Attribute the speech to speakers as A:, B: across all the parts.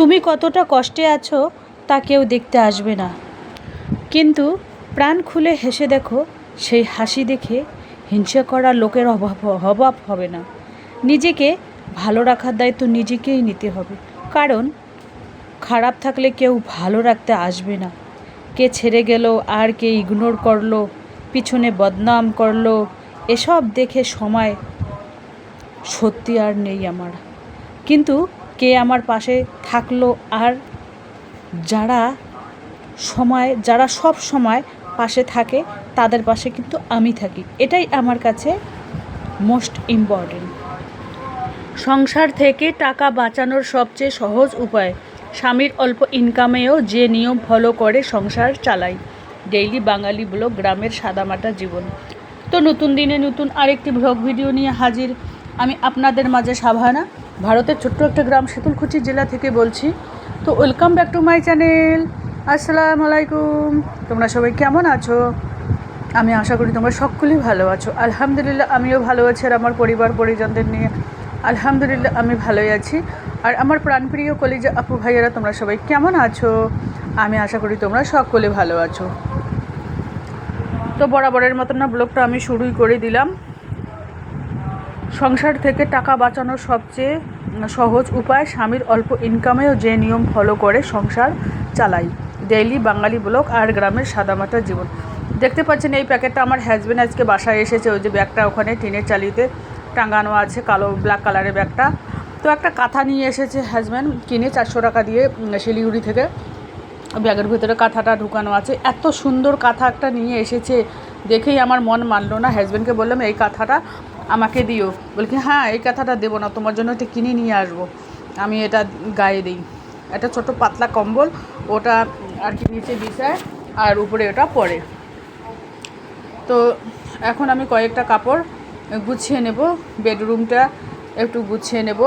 A: তুমি কতটা কষ্টে আছো তা কেউ দেখতে আসবে না। কিন্তু প্রাণ খুলে হেসে দেখো, সেই হাসি দেখে হিংসা করা লোকের অভাব অভাব হবে না। নিজেকে ভালো রাখার দায়িত্ব নিজেকেই নিতে হবে। কারণ খারাপ থাকলে কেউ ভালো রাখতে আসবে না। কে ছেড়ে গেল, আর কে ইগনোর করল, পিছনে বদনাম করল, এসব দেখে সময় সত্যি আর নেই আমার। কিন্তু কে আমার পাশে থাকল আর যারা সময়, যারা সব সময় পাশে থাকে, তাদের পাশে কিন্তু আমি থাকি। এটাই আমার কাছে মোস্ট ইম্পর্টেন্ট সংসার থেকে টাকা বাঁচানোর সবচেয়ে সহজ উপায়, স্বামীর অল্প ইনকামেও যে নিয়ম ফলো করে সংসার চালাই। ডেইলি বাঙালি ব্লগ, গ্রামের সাদামাটা জীবন। তো নতুন দিনে নতুন আরেকটি ব্লগ ভিডিও নিয়ে হাজির। আমি আপনাদের মাঝে সাভানা। ভারতের ছোট্ট একটা গ্রাম শীতলকুচি জেলা থেকে বলছি। তো welcome back to my channel আসসালামু আলাইকুম। তোমরা সবাই কেমন আছো? আমি আশা করি তোমরা সকলেই ভালো আছো। আলহামদুলিল্লাহ, আমিও ভালো আছি আর আমার পরিবার, পরিজনদের নিয়ে আলহামদুলিল্লাহ আমি ভালোই আছি। আর আমার প্রাণপ্রিয় কলিজা আপু ভাইয়েরা, তোমরা সবাই কেমন আছো? আমি আশা করি তোমরা সকলে ভালো আছো। তো বরাবরের মতন না ব্লগটা আমি শুরুই করে দিলাম। সংসার থেকে টাকা বাঁচানোর সবচেয়ে সহজ উপায়, স্বামীর অল্প ইনকামেও যে নিয়ম ফলো করে সংসার চালাই। ডেইলি বাঙালি ব্লক আর গ্রামের সাদামাটা জীবন। দেখতে পাচ্ছেন এই প্যাকেটটা আমার হাজব্যান্ড আজকে বাসায় এসেছে। ওই যে ব্যাগটা ওখানে টিনের চালিতে টাঙানো আছে, কালো ব্ল্যাক কালারের ব্যাগটা। তো একটা কাঁথা নিয়ে এসেছে হাজব্যান্ড কিনে চারশো টাকা দিয়ে শিলিগুড়ি থেকে। ব্যাগের ভিতরে কাঁথাটা ঢুকানো আছে। এত সুন্দর কাঁথা একটা নিয়ে এসেছে। দেখেই আমার মন মানলো না। হাজব্যান্ডকে বললাম, এই কাঁথাটা আমাকে দিও। বলি কি হ্যাঁ এই কাঁথাটা দেবো না, তোমার জন্য এটা কিনে নিয়ে আসব। আমি এটা গায়ে দিই। একটা ছোট পাতলা কম্বল, ওটা আর কি নিচে বিছায়, আর উপরে ওটা পরে। তো এখন আমি কয়েকটা কাপড় গুছিয়ে নেব, বেডরুমটা একটু গুছিয়ে নেব।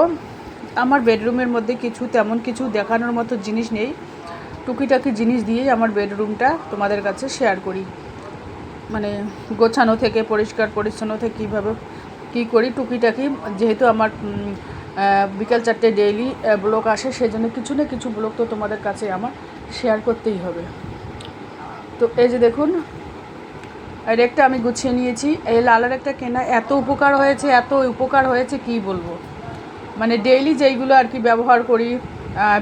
A: আমার বেডরুমের মধ্যে কিছু, তেমন কিছু দেখানোর মতো জিনিস নেই। টুকিটাকি জিনিস দিয়েই আমার বেডরুমটা তোমাদের কাছে শেয়ার করি। মানে গোছানো থেকে পরিষ্কার পরিচ্ছন্ন থেকে কীভাবে কী করি, টুকিটাকি, যেহেতু আমার বিকাল চারটে ডেইলি ব্লগ আসে সেই জন্য কিছু না কিছু ব্লগ তো তোমাদের কাছে আমার শেয়ার করতেই হবে। তো এই যে দেখুন, আর একটা আমি গুছিয়ে নিয়েছি। এই লালের একটা কেনা এত উপকার হয়েছে, এত উপকার হয়েছে, কি বলব? মানে ডেইলি যেইগুলো আর কি ব্যবহার করি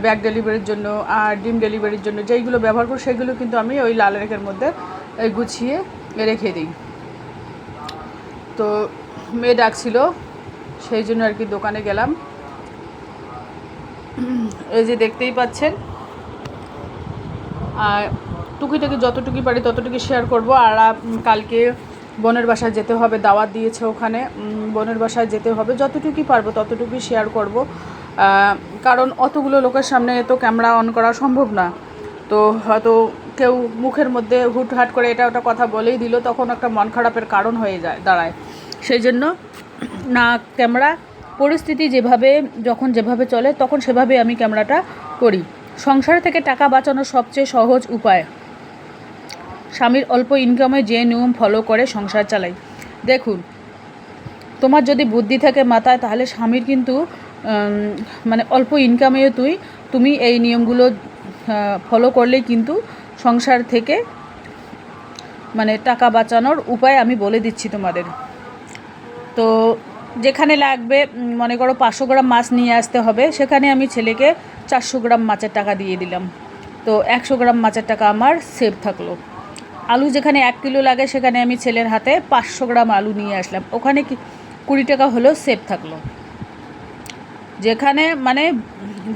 A: ব্যাগ ডেলিভারির জন্য, আর ডিম ডেলিভারির জন্য, যেইগুলো ব্যবহার করি, সেগুলো কিন্তু আমি ওই লাল রেখের মধ্যে গুছিয়ে রেখে দিই। তো মেয়ে ডাকছিল, সেই জন্য আর কি দোকানে গেলাম। এই যে দেখতেই পাচ্ছেন। আর টুকিটাকি যতটুকু পারি ততটুকু শেয়ার করব। আর কালকে বোনের বাসায় যেতে হবে, দাওয়াত দিয়েছে ওখানে। বোনের বাসায় যেতে হবে যতটুকুই পারব ততটুকুই শেয়ার করব। কারণ অতগুলো লোকের সামনে তো ক্যামেরা অন করা সম্ভব না। তো হয়তো কেউ মুখের মধ্যে হুটহাট করে এটা ওটা কথা বলেই দিল, তখন একটা মন খারাপের কারণ হয়ে যায়, দাঁড়ায়। সেই জন্য না ক্যামেরা, পরিস্থিতি যেভাবে, যখন যেভাবে চলে, তখন সেভাবে আমি ক্যামেরাটা করি। সংসার থেকে টাকা বাঁচানোর সবচেয়ে সহজ উপায়। স্বামীর অল্প ইনকামে যে নিয়ম ফলো করে সংসার চালাই। দেখুন, তোমার যদি বুদ্ধি থাকে মাথায়, তাহলে স্বামীর কিন্তু মানে অল্প ইনকামেও তুই, তুমি এই নিয়মগুলো ফলো করলেই কিন্তু সংসার থেকে মানে টাকা বাঁচানোর উপায় আমি বলে দিচ্ছি তোমাদের। তো যেখানে লাগবে মনে করো পাঁচশো গ্রাম মাছ নিয়ে আসতে হবে, সেখানে আমি ছেলেকে চারশো গ্রাম মাছের টাকা দিয়ে দিলাম। তো একশো গ্রাম মাছের টাকা আমার সেভ থাকল। আলু যেখানে এক কিলো লাগে, সেখানে আমি ছেলের হাতে পাঁচশো গ্রাম আলু নিয়ে আসলাম। ওখানে কি কুড়ি টাকা হলেও সেভ থাকল। যেখানে মানে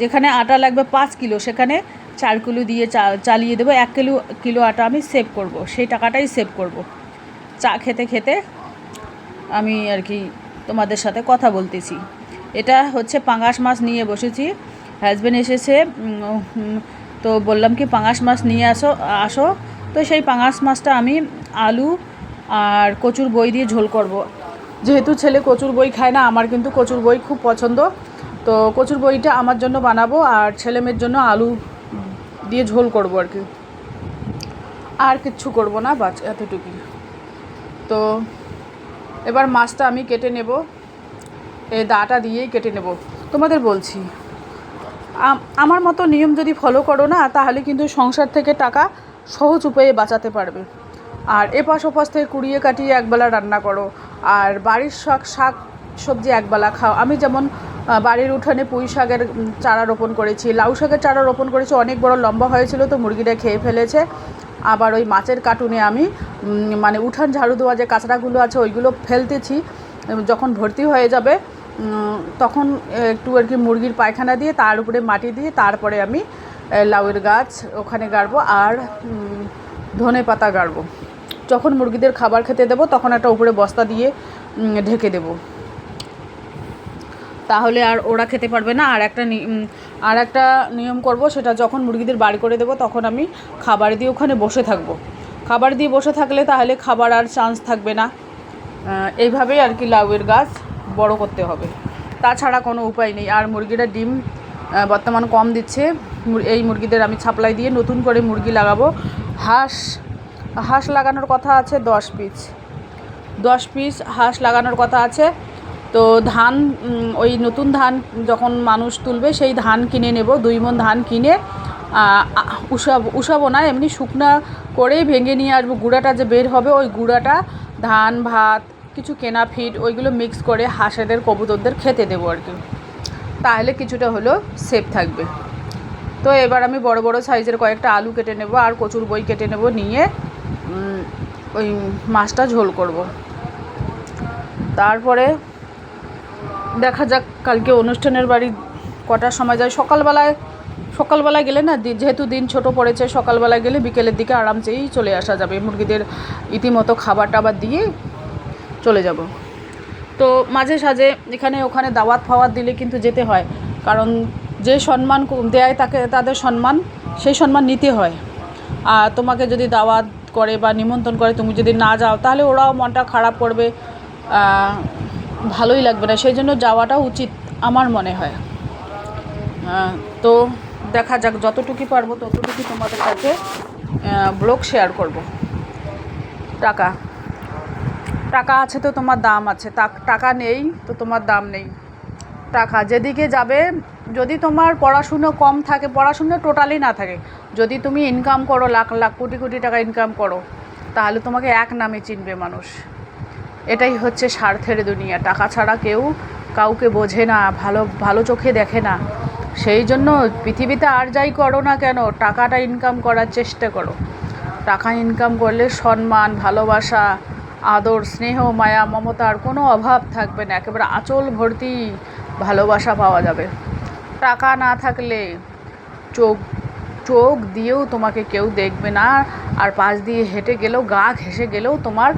A: যেখানে আটা লাগবে পাঁচ কিলো, সেখানে চার কিলো দিয়ে চা, চালিয়ে দেবো। এক কিলো কিলো আটা আমি সেভ করব। সেই টাকাটাই সেভ করব। চা খেতে খেতে আমি আর কি তোমাদের সাথে কথা বলতেছি। এটা হচ্ছে পাঙাশ মাছ নিয়ে বসেছি। হাজব্যান্ড এসেছে তো বললাম কি, পাঙাশ মাছ নিয়ে আসো আসো। তো সেই পাঙাশ মাছটা আমি আলু আর কচুর বই দিয়ে ঝোল করব। যেহেতু ছেলে কচুর বই খায় না, আমার কিন্তু কচুর বই খুব পছন্দ। তো কচুর বইটা আমার জন্য বানাবো আর ছেলে মেয়ের জন্য আলু দিয়ে ঝোল করব আর কি। আর কিচ্ছু করব না বাচ এতটুকুই। তো এবার মাছটা আমি কেটে নেব। এই দাটা দিয়েই কেটে নেব। তোমাদের বলছি আমার মতো নিয়ম যদি ফলো করো না, তাহলে কিন্তু সংসার থেকে টাকা সহজ উপায়ে বাঁচাতে পারবে। আর এপাশ ওপাশ থেকে কুড়িয়ে কাটিয়ে একবেলা রান্না করো। আর বাড়ির শাক শাক সবজি একবেলা খাও। আমি যেমন বাড়ির উঠানে পুঁই শাকের চারা রোপণ করেছি, লাউ শাকের চারা রোপণ করেছি, অনেক বড় লম্বা হয়েছিল তো মুরগিটা খেয়ে ফেলেছে। আবার ওই মাছের কার্টুনে আমি মানে উঠান ঝাড়ু দেওয়া যে কাঁচড়াগুলো আছে, ওইগুলো ফেলতেছি। যখন ভর্তি হয়ে যাবে তখন একটু আর কি মুরগির পায়খানা দিয়ে, তার উপরে মাটি দিয়ে, তারপরে আমি লাউয়ের গাছ ওখানে গাড়বো আর ধনে পাতা গাড়বো। যখন মুরগিদের খাবার খেতে দেবো, তখন একটা উপরে বস্তা দিয়ে ঢেকে দেবো। তাহলে আর ওরা খেতে পারবে না, আর একটা আর একটা নিয়ম করব, সেটা যখন মুরগিদের বাড়ি করে দেবো, তখন আমি খাবার দিয়ে ওখানে বসে থাকব। খাবার দিয়ে বসে থাকলে তাহলে খাবার আর চান্স থাকবে না। এইভাবেই আর কি লাউয়ের গাছ বড় করতে হবে। তাছাড়া কোনো উপায় নেই। আর মুরগিরা ডিম বর্তমান কম দিচ্ছে। এই মুরগিদের আমি ছাপলাই দিয়ে নতুন করে মুরগি লাগাবো। হাঁস হাঁস লাগানোর কথা আছে, দশ পিস দশ পিস হাঁস লাগানোর কথা আছে। তো ধান ওই নতুন ধান যখন মানুষ তুলবে, সেই ধান কিনে নেব, দুই মন ধান কিনে উষাব উষাবো না, এমনি শুকনা করেই ভেঙে নিয়ে আসব। গুঁড়াটা যে বের হবে, ওই গুঁড়াটা ধান, ভাত, কিছু কেনা ফিট, ওইগুলো মিক্স করে হাঁসেদের, কবুতরদের খেতে দেবো আর কি। তাহলে কিছুটা হলো সেফ থাকবে। তো এবার আমি বড় বড় সাইজের কয়েকটা আলু কেটে নেব আর কচুর বই কেটে নেব নিয়ে ওই মাছটা ঝোল করব। তারপরে দেখা যাক, কালকে অনুষ্ঠানের বাড়ি কটার সময় যায়। সকালবেলায় সকালবেলায় গেলে না যেহেতু দিন ছোট পড়েছে, সকালবেলায় গেলে বিকেলের দিকে আরামসেই চলে আসা যাবে। মুরগিদের ইতিমতো খাবার টাবার দিয়ে চলে যাব। তো মাঝে সাঝে এখানে ওখানে দাওয়াত ফাওয়াত দিলে কিন্তু যেতে হয়। কারণ যে সম্মান দেয় তাকে, তাদের সম্মান, সেই সম্মান নিতে হয়। আর তোমাকে যদি দাওয়াত করে বা নিমন্ত্রণ করে তুমি যদি না যাও, তাহলে ওরাও মনটা খারাপ করবে। ভালোই লাগবে না সেই জন্য যাওয়াটা উচিত আমার মনে হয়। তো দেখা যাক, যতটুকু পারব ততটুকু তোমাদের কাছে ব্লগ শেয়ার করব। টাকা। টাকা আছে তো তোমার দাম আছে টাকা নেই তো তোমার দাম নেই। টাকা যেদিকে যাবে, যদি তোমার পড়াশুনো কম থাকে, পড়াশুনো টোটালি না থাকে, যদি তুমি ইনকাম করো লাখ লাখ, কোটি কোটি টাকা ইনকাম করো, তাহলে তোমাকে এক নামে চিনবে মানুষ। এটাই হচ্ছে স্বার্থের দুনিয়া। টাকা ছাড়া কেউ কাউকে বোঝে না, ভালো ভালো চোখে দেখে না। সেই জন্য পৃথিবীতে আর যাই করো না কেন, টাকাটা ইনকাম করার চেষ্টা করো। টাকা ইনকাম করলে সম্মান, ভালোবাসা, আদর, স্নেহ, মায়া, মমতার কোনো অভাব থাকবে না। একেবারে আঁচল ভর্তি ভালোবাসা পাওয়া যাবে। টাকা না থাকলে চোখ চোখ দিয়েও তোমাকে কেউ দেখবে না। আর পাশ দিয়ে হেঁটে গেলেও, গা ঘেঁষে গেলেও তোমার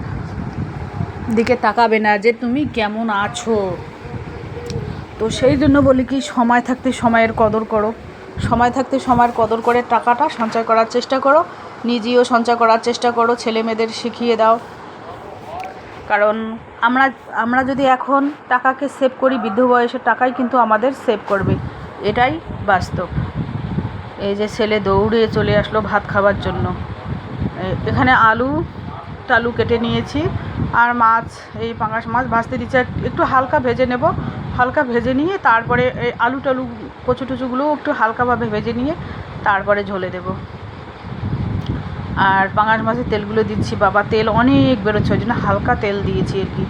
A: দিকে তাকাবে না যে তুমি কেমন আছো। তো সেই জন্য বলি কি, সময় থাকতে সময়ের কদর করো। সময় থাকতে সময়ের কদর করে টাকাটা সঞ্চয় করার চেষ্টা করো। নিজেও সঞ্চয় করার চেষ্টা করো ছেলে মেয়েদের শিখিয়ে দাও। কারণ আমরা আমরা যদি এখন টাকাকে সেভ করি, বৃদ্ধ বয়সের টাকাই কিন্তু আমাদের সেভ করবে। এটাই বাস্তব। এই যে ছেলে দৌড়ে চলে আসলো ভাত খাওয়ার জন্য। এখানে আলু, টালু কেটে নিয়েছি। আর মাছ, এই পাঙাশ মাছ ভাজতে দিচ্ছে। একটু হালকা ভেজে নেব। হালকা ভেজে নিয়ে তারপরে এই আলু টালু, কচু টুচুগুলোও একটু হালকাভাবে ভেজে নিয়ে তারপরে ঝোলে দেবো। আর পাঙাশ মাছের তেলগুলো দিচ্ছি। বাবা, তেল অনেক বেরোচ্ছে, ওই জন্য হালকা তেল দিয়েছি আর কি।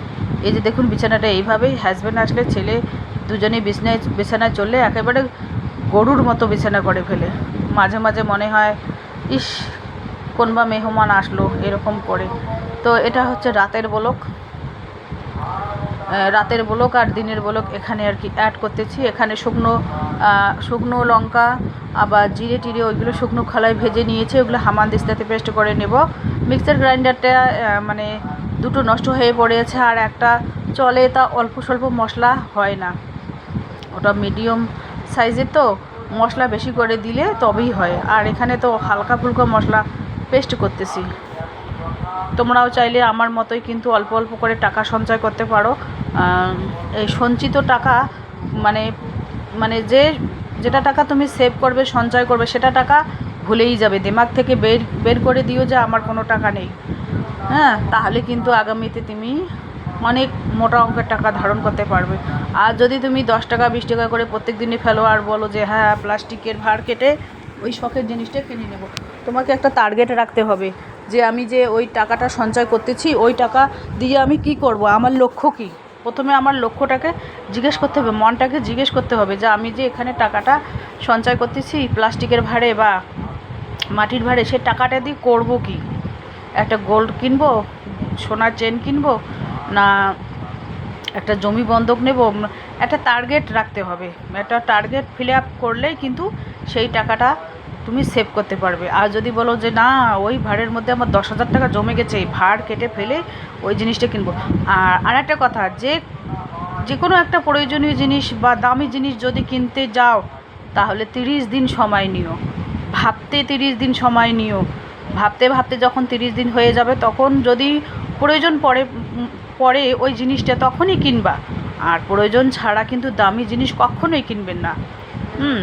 A: এই যে দেখুন বিছানাটা এইভাবেই হাজব্যান্ড আসলে ছেলে, দুজনেই বিছানায় বিছানায় চললে একেবারে গরুর মতো বিছানা করে ফেলে। মাঝে মাঝে মনে হয়, ইস, কোন বা মেহমান আসলো? এরকম করে। তো এটা হচ্ছে রাতের বলক। রাতের বলক আর দিনের বলক এখানে আর কি অ্যাড করতেছি। এখানে শুকনো শুকনো লঙ্কা, আবার জিরে টিরে ওইগুলো শুকনো খোলায় ভেজে নিয়েছে। ওগুলো হামান দিস্তাতে পেস্ট করে নেব। মিক্সার গ্রাইন্ডারটা মানে দুটো নষ্ট হয়ে পড়েছে আর একটা চলে তা অল্প স্বল্প মশলা হয় না। ওটা মিডিয়াম সাইজের তো, মশলা বেশি করে দিলে তবেই হয়। আর এখানে তো হালকা ফুলকা মশলা পেস্ট করতেছি। তোমরাও চাইলে আমার মতোই কিন্তু অল্প অল্প করে টাকা সঞ্চয় করতে পারো। এই সঞ্চিত টাকা মানে মানে যে, যেটা টাকা তুমি সেভ করবে, সঞ্চয় করবে, সেটা টাকা ভুলেই যাবে। দিমাগ থেকে বের বের করে দিও যে আমার কোনো টাকা নেই। হ্যাঁ তাহলে কিন্তু আগামীতে তুমি অনেক মোটা অঙ্কের টাকা ধারণ করতে পারবে। আর যদি তুমি দশ টাকা, বিশ টাকা করে প্রত্যেক দিনই ফেলো আর বলো যে হ্যাঁ প্লাস্টিকের ভার কেটে ওই শখের জিনিসটা কিনে নেব। তোমাকে একটা টার্গেট রাখতে হবে। যে আমি যে ওই টাকাটা সঞ্চয় করতেছি, ওই টাকা দিয়ে আমি কি করব? আমার লক্ষ্য কী? প্রথমে আমার লক্ষ্যটাকে জিজ্ঞেস করতে হবে, মনটাকে জিজ্ঞেস করতে হবে যে আমি যে এখানে টাকাটা সঞ্চয় করতেছি, প্লাস্টিকের ভাড়ে বা মাটির ভাড়ে, সে টাকাটা দিয়ে করব কি? একটা গোল্ড কিনবো, সোনার চেন কিনবো, না একটা জমি বন্ধক নেব? একটা টার্গেট রাখতে হবে। একটা টার্গেট ফিল আপ করলেই কিন্তু সেই টাকাটা তুমি সেভ করতে পারবে। আর যদি বলো যে, না, ওই ভাড়ের মধ্যে আমার দশ হাজার টাকা জমে গেছে, এই ভাড় কেটে ফেলে ওই জিনিসটা কিনবো। আর আর একটা কথা, যে যে কোনো একটা প্রয়োজনীয় জিনিস বা দামি জিনিস যদি কিনতে যাও, তাহলে তিরিশ দিন সময় নিও। ভাবতে তিরিশ দিন সময় নিও। ভাবতে ভাবতে যখন তিরিশ দিন হয়ে যাবে, তখন যদি প্রয়োজন পড়ে পরে ওই জিনিসটা, তখনই কিনবা। আর প্রয়োজন ছাড়া কিন্তু দামি জিনিস কখনোই কিনবেন না। হুম?